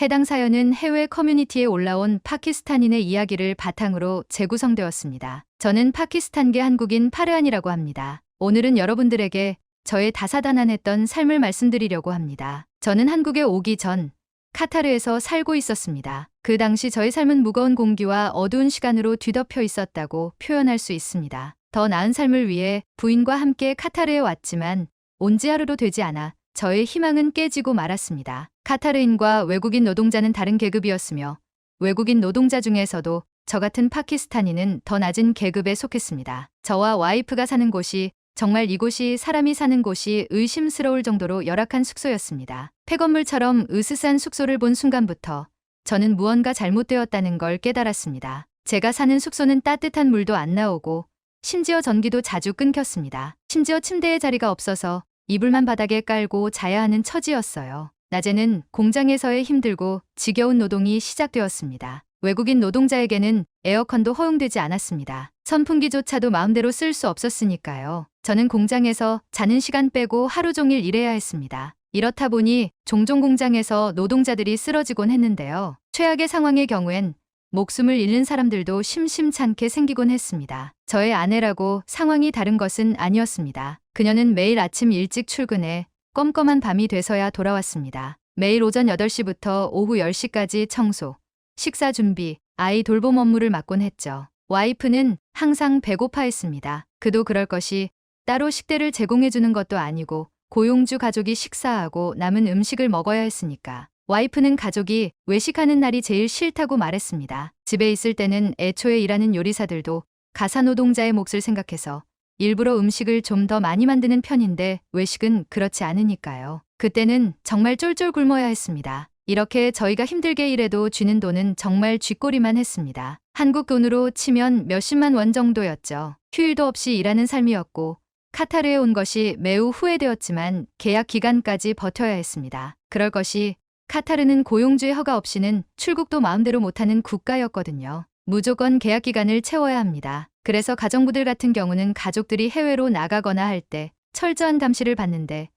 해당 사연은 해외 커뮤니티에 올라온 파키스탄인의 이야기를 바탕으로 재구성되었습니다. 저는 파키스탄계 한국인 파르안이라고 합니다. 오늘은 여러분들에게 저의 다사다난했던 삶을 말씀드리려고 합니다. 저는 한국에 오기 전 카타르에서 살고 있었습니다. 그 당시 저의 삶은 무거운 공기와 어두운 시간으로 뒤덮여 있었다고 표현할 수 있습니다. 더 나은 삶을 위해 부인과 함께 카타르에 왔지만 온 지 하루도 되지 않아 저의 희망은 깨지고 말았습니다. 카타르인과 외국인 노동자는 다른 계급이었으며 외국인 노동자 중에서도 저 같은 파키스탄인은 더 낮은 계급에 속했습니다. 저와 와이프가 사는 곳이 정말 이곳이 사람이 사는 곳이 의심스러울 정도로 열악한 숙소였습니다. 폐건물처럼 으스스한 숙소를 본 순간부터 저는 무언가 잘못되었다는 걸 깨달았습니다. 제가 사는 숙소는 따뜻한 물도 안 나오고 심지어 전기도 자주 끊겼습니다. 심지어 침대에 자리가 없어서 이불만 바닥에 깔고 자야 하는 처지였어요. 낮에는 공장에서의 힘들고 지겨운 노동이 시작되었습니다. 외국인 노동자에게는 에어컨도 허용되지 않았습니다. 선풍기조차도 마음대로 쓸 수 없었으니까요. 저는 공장에서 자는 시간 빼고 하루 종일 일해야 했습니다. 이렇다 보니 종종 공장에서 노동자들이 쓰러지곤 했는데요. 최악의 상황의 경우엔 목숨을 잃는 사람들도 심심찮게 생기곤 했습니다. 저의 아내라고 상황이 다른 것은 아니었습니다. 그녀는 매일 아침 일찍 출근해 껌껌한 밤이 돼서야 돌아왔습니다. 매일 오전 8시부터 오후 10시까지 청소, 식사 준비, 아이 돌봄 업무를 맡곤 했죠. 와이프는 항상 배고파했습니다. 그도 그럴 것이 따로 식대를 제공해주는 것도 아니고 고용주 가족이 식사하고 남은 음식을 먹어야 했으니까. 와이프는 가족이 외식하는 날이 제일 싫다고 말했습니다. 집에 있을 때는 애초에 일하는 요리사들도 가사노동자의 몫을 생각해서 일부러 음식을 좀 더 많이 만드는 편인데 외식은 그렇지 않으니까요. 그때는 정말 쫄쫄 굶어야 했습니다. 이렇게 저희가 힘들게 일해도 쥐는 돈은 정말 쥐꼬리만 했습니다. 한국 돈으로 치면 몇십만 원 정도였죠. 휴일도 없이 일하는 삶이었고 카타르에 온 것이 매우 후회되었지만 계약 기간까지 버텨야 했습니다. 그럴 것이 카타르는 고용주의 허가 없이는 출국도 마음대로 못하는 국가였거든요. 무조건 계약 기간을 채워야 합니다. 그래서 가정부들 같은 경우는 가족들이 해외로 나가거나 할 때 철저한 감시를 받는데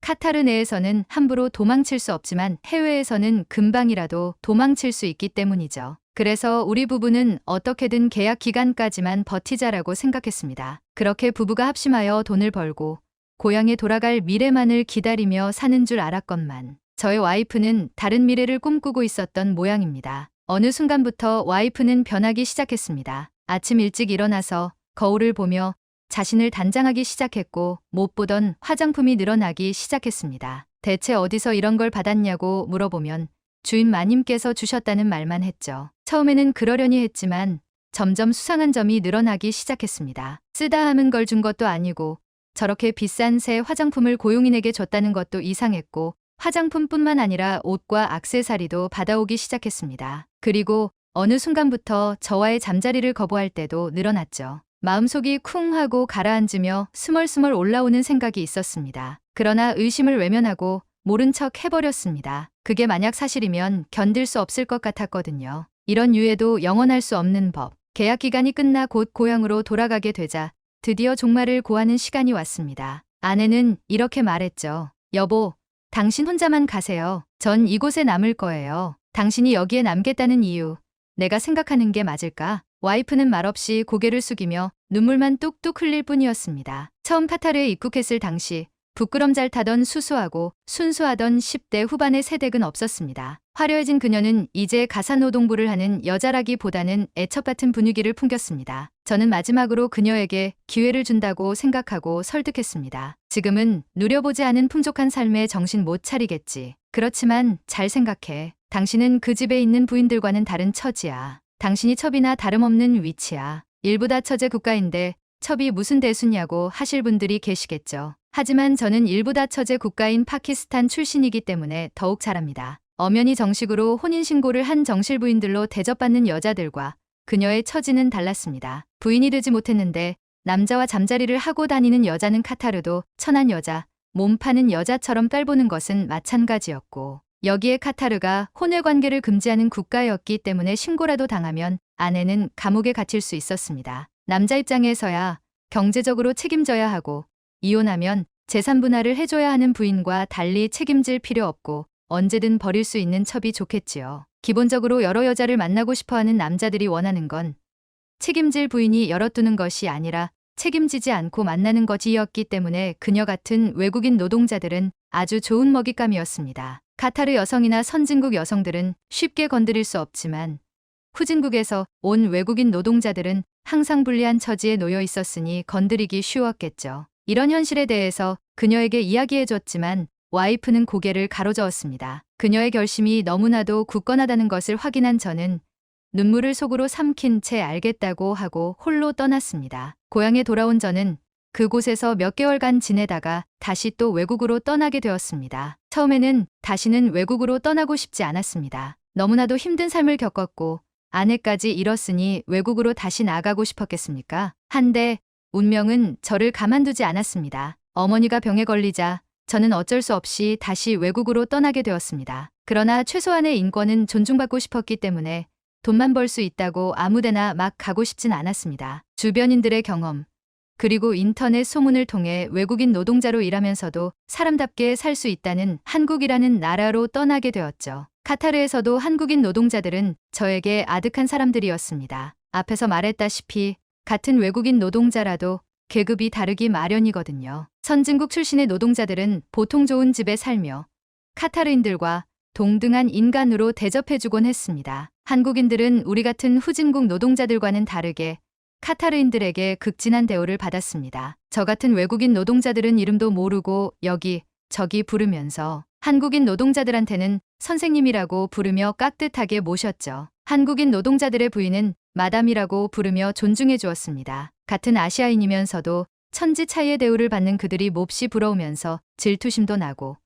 카타르 내에서는 함부로 도망칠 수 없지만 해외에서는 금방이라도 도망칠 수 있기 때문이죠. 그래서 우리 부부는 어떻게든 계약 기간까지만 버티자라고 생각했습니다. 그렇게 부부가 합심하여 돈을 벌고 고향에 돌아갈 미래만을 기다리며 사는 줄 알았건만 저의 와이프는 다른 미래를 꿈꾸고 있었던 모양입니다. 어느 순간부터 와이프는 변하기 시작했습니다. 아침 일찍 일어나서 거울을 보며 자신을 단장하기 시작했고 못 보던 화장품이 늘어나기 시작했습니다. 대체 어디서 이런 걸 받았냐고 물어보면 주인 마님께서 주셨다는 말만 했죠. 처음에는 그러려니 했지만 점점 수상한 점이 늘어나기 시작했습니다. 쓰다 함은 걸 준 것도 아니고 저렇게 비싼 새 화장품을 고용인에게 줬다는 것도 이상했고 화장품뿐만 아니라 옷과 악세사리도 받아오기 시작했습니다. 그리고 어느 순간부터 저와의 잠자리를 거부할 때도 늘어났죠. 마음속이 쿵 하고 가라앉으며 스멀스멀 올라오는 생각이 있었습니다. 그러나 의심을 외면하고 모른 척 해버렸습니다. 그게 만약 사실이면 견딜 수 없을 것 같았거든요. 이런 유해도 영원할 수 없는 법. 계약 기간이 끝나 곧 고향으로 돌아가게 되자 드디어 종말을 고하는 시간이 왔습니다. 아내는 이렇게 말했죠. 여보, 당신 혼자만 가세요. 전 이곳에 남을 거예요. 당신이 여기에 남겠다는 이유. 내가 생각하는 게 맞을까? 와이프는 말없이 고개를 숙이며 눈물만 뚝뚝 흘릴 뿐이었습니다. 처음 카타르에 입국했을 당시 부끄럼 잘 타던 수수하고 순수하던 10대 후반의 세댁은 없었습니다. 화려해진 그녀는 이제 가사노동부를 하는 여자라기보다는 애첩 같은 분위기를 풍겼습니다. 저는 마지막으로 그녀에게 기회를 준다고 생각하고 설득했습니다. 지금은 누려보지 않은 풍족한 삶에 정신 못 차리겠지. 그렇지만 잘 생각해. 당신은 그 집에 있는 부인들과는 다른 처지야. 당신이 첩이나 다름없는 위치야. 일부 다 처제 국가인데 첩이 무슨 대수냐고 하실 분들이 계시겠죠. 하지만 저는 일부 다 처제 국가인 파키스탄 출신이기 때문에 더욱 잘합니다. 엄연히 정식으로 혼인신고를 한 정실부인들로 대접받는 여자들과 그녀의 처지는 달랐습니다. 부인이 되지 못했는데 남자와 잠자리를 하고 다니는 여자는 카타르도 천한 여자, 몸 파는 여자처럼 깔보는 것은 마찬가지였고 여기에 카타르가 혼외 관계를 금지하는 국가였기 때문에 신고라도 당하면 아내는 감옥에 갇힐 수 있었습니다. 남자 입장에서야 경제적으로 책임져야 하고 이혼하면 재산 분할을 해줘야 하는 부인과 달리 책임질 필요 없고 언제든 버릴 수 있는 첩이 좋겠지요. 기본적으로 여러 여자를 만나고 싶어 하는 남자들이 원하는 건 책임질 부인이 열어두는 것이 아니라 책임지지 않고 만나는 것이었기 때문에 그녀 같은 외국인 노동자들은 아주 좋은 먹잇감이었습니다. 카타르 여성이나 선진국 여성들은 쉽게 건드릴 수 없지만 후진국에서 온 외국인 노동자들은 항상 불리한 처지에 놓여 있었으니 건드리기 쉬웠겠죠. 이런 현실에 대해서 그녀에게 이야기해줬지만 와이프는 고개를 가로저었습니다. 그녀의 결심이 너무나도 굳건하다는 것을 확인한 저는 눈물을 속으로 삼킨 채 알겠다고 하고 홀로 떠났습니다. 고향에 돌아온 저는 그곳에서 몇 개월간 지내다가 다시 또 외국으로 떠나게 되었습니다. 처음에는 다시는 외국으로 떠나고 싶지 않았습니다. 너무나도 힘든 삶을 겪었고 아내까지 잃었으니 외국으로 다시 나가고 싶었겠습니까? 한데 운명은 저를 가만두지 않았습니다. 어머니가 병에 걸리자 저는 어쩔 수 없이 다시 외국으로 떠나게 되었습니다. 그러나 최소한의 인권은 존중받고 싶었기 때문에 돈만 벌 수 있다고 아무데나 막 가고 싶진 않았습니다. 주변인들의 경험, 그리고 인터넷 소문을 통해 외국인 노동자로 일하면서도 사람답게 살 수 있다는 한국이라는 나라로 떠나게 되었죠. 카타르에서도 한국인 노동자들은 저에게 아득한 사람들이었습니다. 앞에서 말했다시피 같은 외국인 노동자라도 계급이 다르기 마련이거든요. 선진국 출신의 노동자들은 보통 좋은 집에 살며 카타르인들과 동등한 인간으로 대접해주곤 했습니다. 한국인들은 우리 같은 후진국 노동자들과는 다르게 카타르인들에게 극진한 대우를 받았습니다. 저 같은 외국인 노동자들은 이름도 모르고 여기, 저기 부르면서 한국인 노동자들한테는 선생님이라고 부르며 깍듯하게 모셨죠. 한국인 노동자들의 부인은 마담이라고 부르며 존중해 주었습니다. 같은 아시아인이면서도 천지 차이의 대우를 받는 그들이 몹시 부러우면서 질투심도 나고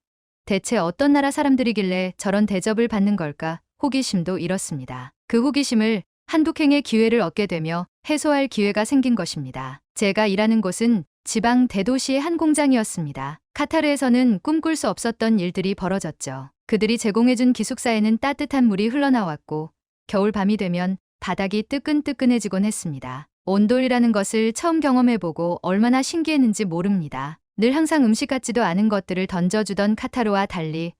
대체 어떤 나라 사람들이길래 저런 대접을 받는 걸까 호기심도 잃었습니다. 그 호기심을 한국행의 기회를 얻게 되며 해소할 기회가 생긴 것입니다. 제가 일하는 곳은 지방 대도시의 한 공장이었습니다. 카타르에서는 꿈꿀 수 없었던 일들이 벌어졌죠. 그들이 제공해준 기숙사에는 따뜻한 물이 흘러나왔고 겨울 밤이 되면 바닥이 뜨끈뜨끈해지곤 했습니다. 온돌이라는 것을 처음 경험해보고 얼마나 신기했는지 모릅니다. 늘 항상 음식 같지도 않은 것들을 던져주던 카타르와 달리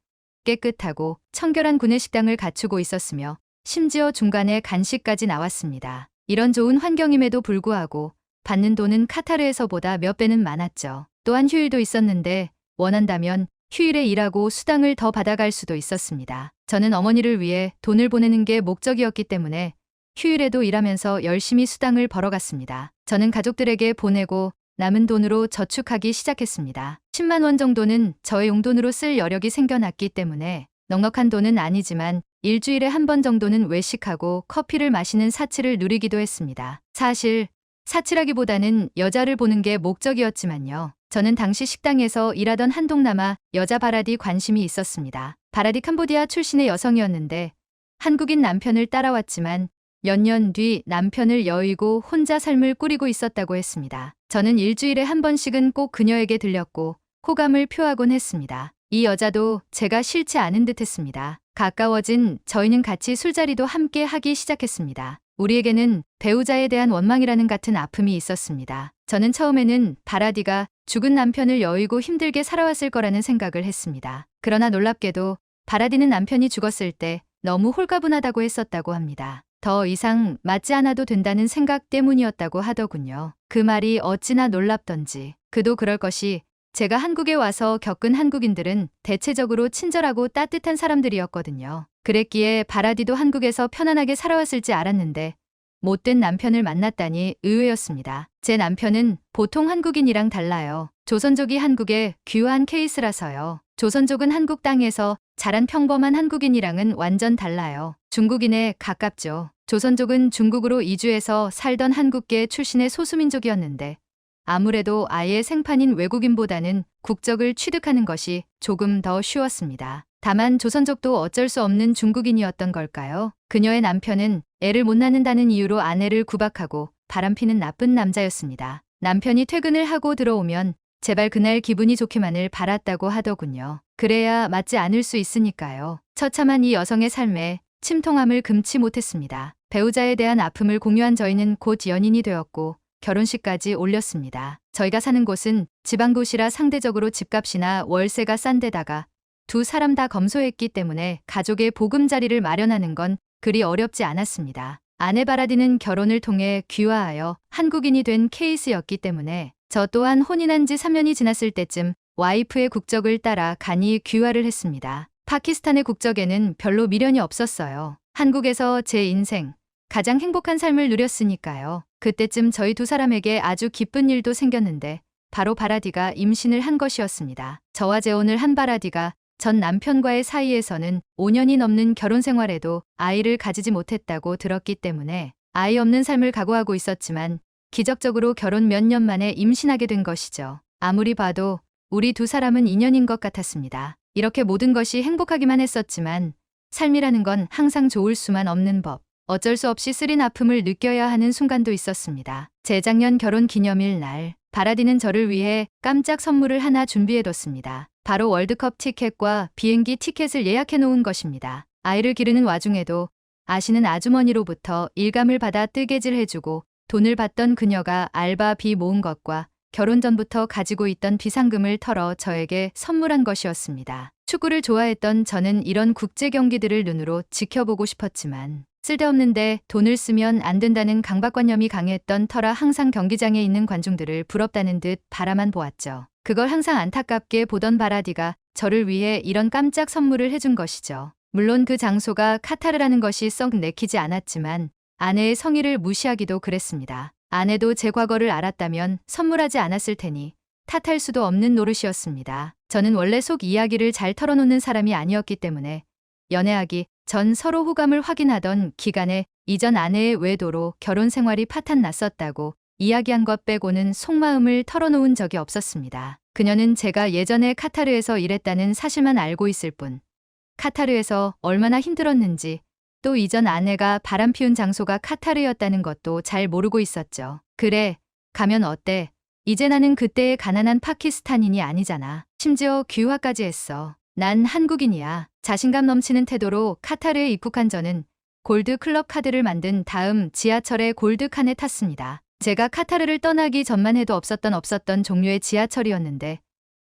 깨끗하고 청결한 구내식당을 갖추고 있었으며 심지어 중간에 간식까지 나왔습니다. 이런 좋은 환경임에도 불구하고 받는 돈은 카타르에서보다 몇 배는 많았죠. 또한 휴일도 있었는데 원한다면 휴일에 일하고 수당을 더 받아갈 수도 있었습니다. 저는 어머니를 위해 돈을 보내는 게 목적이었기 때문에 휴일에도 일하면서 열심히 수당을 벌어갔습니다. 저는 가족들에게 보내고 남은 돈으로 저축하기 시작했습니다. 10만 원 정도는 저의 용돈으로 쓸 여력이 생겨났기 때문에 넉넉한 돈은 아니지만 일주일에 한 번 정도는 외식하고 커피를 마시는 사치를 누리기도 했습니다. 사실 사치라기보다는 여자를 보는 게 목적이었지만요. 저는 당시 식당에서 일하던 한 동남아 여자 바라디 관심이 있었습니다. 바라디 캄보디아 출신의 여성이었는데 한국인 남편을 따라왔지만 몇 년 뒤 남편을 여의고 혼자 삶을 꾸리고 있었다고 했습니다. 저는 일주일에 한 번씩은 꼭 그녀에게 들렸고 호감을 표하곤 했습니다. 이 여자도 제가 싫지 않은 듯 했습니다. 가까워진 저희는 같이 술자리도 함께 하기 시작했습니다. 우리에게는 배우자에 대한 원망이라는 같은 아픔이 있었습니다. 저는 처음에는 바라디가 죽은 남편을 여의고 힘들게 살아왔을 거라는 생각을 했습니다. 그러나 놀랍게도 바라디는 남편이 죽었을 때 너무 홀가분하다고 했었다고 합니다. 더 이상 맞지 않아도 된다는 생각 때문이었다고 하더군요. 그 말이 어찌나 놀랍던지. 그도 그럴 것이 제가 한국에 와서 겪은 한국인들은 대체적으로 친절하고 따뜻한 사람들이었거든요. 그랬기에 바라디도 한국에서 편안하게 살아왔을지 알았는데 못된 남편을 만났다니 의외였습니다. 제 남편은 보통 한국인이랑 달라요. 조선족이 한국에 귀화한 케이스라서요. 조선족은 한국 땅에서 자란 평범한 한국인이랑은 완전 달라요. 중국인에 가깝죠. 조선족은 중국으로 이주해서 살던 한국계 출신의 소수민족이었는데 아무래도 아예 생판인 외국인보다는 국적을 취득하는 것이 조금 더 쉬웠습니다. 다만 조선족도 어쩔 수 없는 중국인이었던 걸까요? 그녀의 남편은 애를 못 낳는다는 이유로 아내를 구박하고 바람피는 나쁜 남자였습니다. 남편이 퇴근을 하고 들어오면 제발 그날 기분이 좋기만을 바랐다고 하더군요. 그래야 맞지 않을 수 있으니까요. 처참한 이 여성의 삶에 침통함을 금치 못했습니다. 배우자에 대한 아픔을 공유한 저희는 곧 연인이 되었고 결혼식까지 올렸습니다. 저희가 사는 곳은 지방도시라 상대적으로 집값이나 월세가 싼 데다가 두 사람 다 검소했기 때문에 가족의 보금자리를 마련하는 건 그리 어렵지 않았습니다. 아내 바라디는 결혼을 통해 귀화하여 한국인이 된 케이스였기 때문에 저 또한 혼인한 지 3년이 지났을 때쯤 와이프의 국적을 따라 간이 귀화를 했습니다. 파키스탄의 국적에는 별로 미련이 없었어요. 한국에서 제 인생 가장 행복한 삶을 누렸으니까요. 그때쯤 저희 두 사람에게 아주 기쁜 일도 생겼는데 바로 바라디가 임신을 한 것이었습니다. 저와 재혼을 한 바라디가 전 남편과의 사이에서는 5년이 넘는 결혼 생활에도 아이를 가지지 못했다고 들었기 때문에 아이 없는 삶을 각오하고 있었지만 기적적으로 결혼 몇 년 만에 임신하게 된 것이죠. 아무리 봐도 우리 두 사람은 인연인 것 같았습니다. 이렇게 모든 것이 행복하기만 했었지만 삶이라는 건 항상 좋을 수만 없는 법. 어쩔 수 없이 쓰린 아픔을 느껴야 하는 순간도 있었습니다. 재작년 결혼 기념일 날, 바라디는 저를 위해 깜짝 선물을 하나 준비해뒀습니다. 바로 월드컵 티켓과 비행기 티켓을 예약해 놓은 것입니다. 아이를 기르는 와중에도 아시는 아주머니로부터 일감을 받아 뜨개질 해주고 돈을 받던 그녀가 알바비 모은 것과 결혼 전부터 가지고 있던 비상금을 털어 저에게 선물한 것이었습니다. 축구를 좋아했던 저는 이런 국제 경기들을 눈으로 지켜보고 싶었지만 쓸데없는데 돈을 쓰면 안 된다는 강박관념이 강했던 터라 항상 경기장에 있는 관중들을 부럽다는 듯 바라만 보았죠. 그걸 항상 안타깝게 보던 바라디가 저를 위해 이런 깜짝 선물을 해준 것이죠. 물론 그 장소가 카타르라는 것이 썩 내키지 않았지만 아내의 성의를 무시하기도 그랬습니다. 아내도 제 과거를 알았다면 선물하지 않았을 테니 탓할 수도 없는 노릇이었습니다. 저는 원래 속 이야기를 잘 털어놓는 사람이 아니었기 때문에 연애하기 전 서로 호감을 확인하던 기간에 이전 아내의 외도로 결혼 생활이 파탄 났었다고 이야기한 것 빼고는 속마음을 털어놓은 적이 없었습니다. 그녀는 제가 예전에 카타르에서 일했다는 사실만 알고 있을 뿐 카타르에서 얼마나 힘들었는지 또 이전 아내가 바람 피운 장소가 카타르였다는 것도 잘 모르고 있었죠. 그래, 가면 어때? 이제 나는 그때의 가난한 파키스탄인이 아니잖아. 심지어 귀화까지 했어. 난 한국인이야. 자신감 넘치는 태도로 카타르에 입국한 저는 골드 클럽 카드를 만든 다음 지하철에 골드 칸에 탔습니다. 제가 카타르를 떠나기 전만 해도 없었던 없었던 종류의 지하철이었는데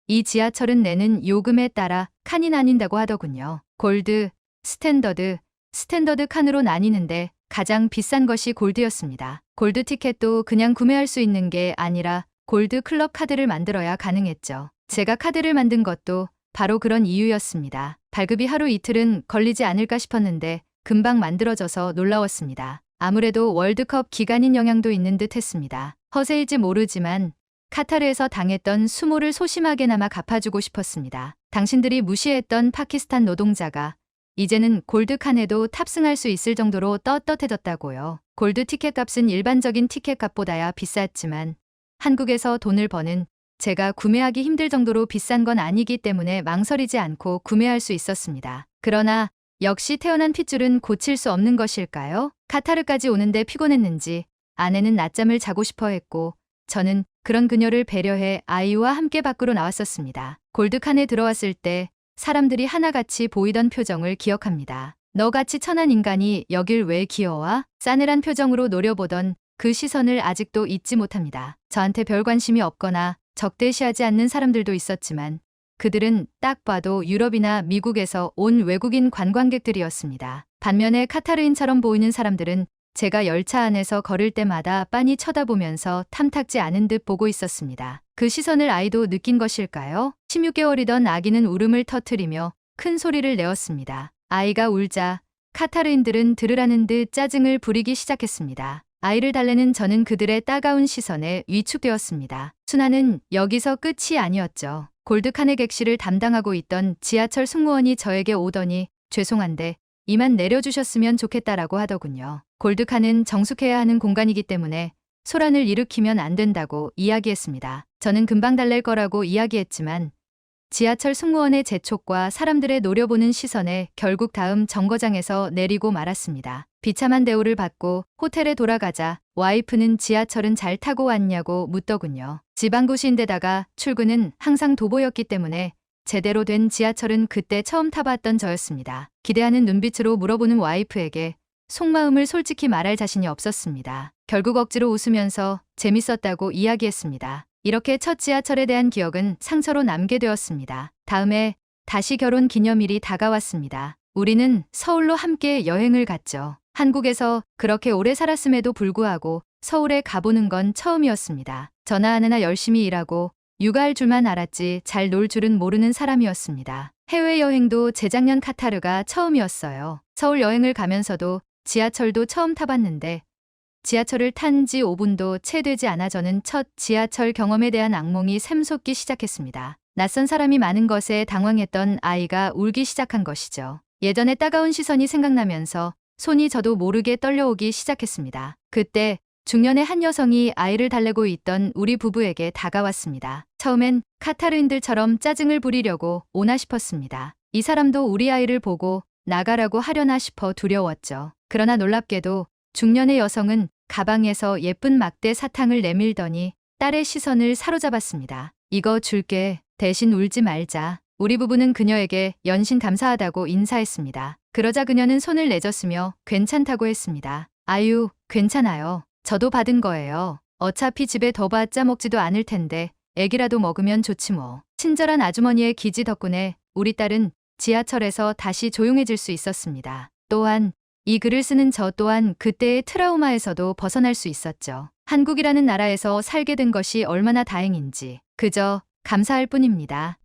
이 지하철은 내는 요금에 따라 칸이 나뉜다고 하더군요. 골드, 스탠더드, 스탠더드 칸으로 나뉘는데 가장 비싼 것이 골드였습니다. 골드 티켓도 그냥 구매할 수 있는 게 아니라 골드 클럽 카드를 만들어야 가능했죠. 제가 카드를 만든 것도 바로 그런 이유였습니다. 발급이 하루 이틀은 걸리지 않을까 싶었는데 금방 만들어져서 놀라웠습니다. 아무래도 월드컵 기간인 영향도 있는 듯 했습니다. 허세일지 모르지만 카타르에서 당했던 수모를 소심하게나마 갚아주고 싶었습니다. 당신들이 무시했던 파키스탄 노동자가 이제는 골드 칸에도 탑승할 수 있을 정도로 떳떳해졌다고요. 골드 티켓 값은 일반적인 티켓 값보다야 비쌌지만 한국에서 돈을 버는 제가 구매하기 힘들 정도로 비싼 건 아니기 때문에 망설이지 않고 구매할 수 있었습니다. 그러나 역시 태어난 핏줄은 고칠 수 없는 것일까요? 카타르까지 오는데 피곤했는지 아내는 낮잠을 자고 싶어 했고 저는 그런 그녀를 배려해 아이와 함께 밖으로 나왔었습니다. 골드칸에 들어왔을 때 사람들이 하나같이 보이던 표정을 기억합니다. 너같이 천한 인간이 여길 왜 기어와? 싸늘한 표정으로 노려보던 그 시선을 아직도 잊지 못합니다. 저한테 별 관심이 없거나 적대시하지 않는 사람들도 있었지만 그들은 딱 봐도 유럽이나 미국에서 온 외국인 관광객들이었습니다. 반면에 카타르인처럼 보이는 사람들은 제가 열차 안에서 걸을 때마다 빤히 쳐다보면서 탐탁지 않은 듯 보고 있었습니다. 그 시선을 아이도 느낀 것일까요? 16개월이던 아기는 울음을 터트리며 큰 소리를 내었습니다. 아이가 울자 카타르인들은 들으라는 듯 짜증을 부리기 시작했습니다. 아이를 달래는 저는 그들의 따가운 시선에 위축되었습니다. 순환은 여기서 끝이 아니었죠. 골드칸의 객실을 담당하고 있던 지하철 승무원이 저에게 오더니 죄송한데 이만 내려주셨으면 좋겠다라고 하더군요. 골드칸은 정숙해야 하는 공간이기 때문에 소란을 일으키면 안 된다고 이야기했습니다. 저는 금방 달랠 거라고 이야기했지만 지하철 승무원의 재촉과 사람들의 노려보는 시선에 결국 다음 정거장에서 내리고 말았습니다. 비참한 대우를 받고 호텔에 돌아가자 와이프는 지하철은 잘 타고 왔냐고 묻더군요. 지방도시인데다가 출근은 항상 도보였기 때문에 제대로 된 지하철은 그때 처음 타봤던 저였습니다. 기대하는 눈빛으로 물어보는 와이프에게 속마음을 솔직히 말할 자신이 없었습니다. 결국 억지로 웃으면서 재밌었다고 이야기했습니다. 이렇게 첫 지하철에 대한 기억은 상처로 남게 되었습니다. 다음에 다시 결혼 기념일이 다가왔습니다. 우리는 서울로 함께 여행을 갔죠. 한국에서 그렇게 오래 살았음에도 불구하고 서울에 가보는 건 처음이었습니다. 전화하느나 열심히 일하고 육아할 줄만 알았지 잘 놀 줄은 모르는 사람이었습니다. 해외여행도 재작년 카타르가 처음이었어요. 서울 여행을 가면서도 지하철도 처음 타봤는데 지하철을 탄 지 5분도 채 되지 않아 저는 첫 지하철 경험에 대한 악몽이 샘솟기 시작했습니다. 낯선 사람이 많은 것에 당황했던 아이가 울기 시작한 것이죠. 예전에 따가운 시선이 생각나면서 손이 저도 모르게 떨려오기 시작했습니다. 그때 중년의 한 여성이 아이를 달래고 있던 우리 부부에게 다가왔습니다. 처음엔 카타르인들처럼 짜증을 부리려고 오나 싶었습니다. 이 사람도 우리 아이를 보고 나가라고 하려나 싶어 두려웠죠. 그러나 놀랍게도 중년의 여성은 가방에서 예쁜 막대 사탕을 내밀더니 딸의 시선을 사로잡았습니다. 이거 줄게. 대신 울지 말자. 우리 부부는 그녀에게 연신 감사하다고 인사했습니다. 그러자 그녀는 손을 내줬으며 괜찮다고 했습니다. 아유, 괜찮아요. 저도 받은 거예요. 어차피 집에 더 받자 먹지도 않을 텐데 애기라도 먹으면 좋지 뭐. 친절한 아주머니의 기지 덕분에 우리 딸은 지하철에서 다시 조용해질 수 있었습니다. 또한 이 글을 쓰는 저 또한 그때의 트라우마에서도 벗어날 수 있었죠. 한국이라는 나라에서 살게 된 것이 얼마나 다행인지 그저 감사할 뿐입니다.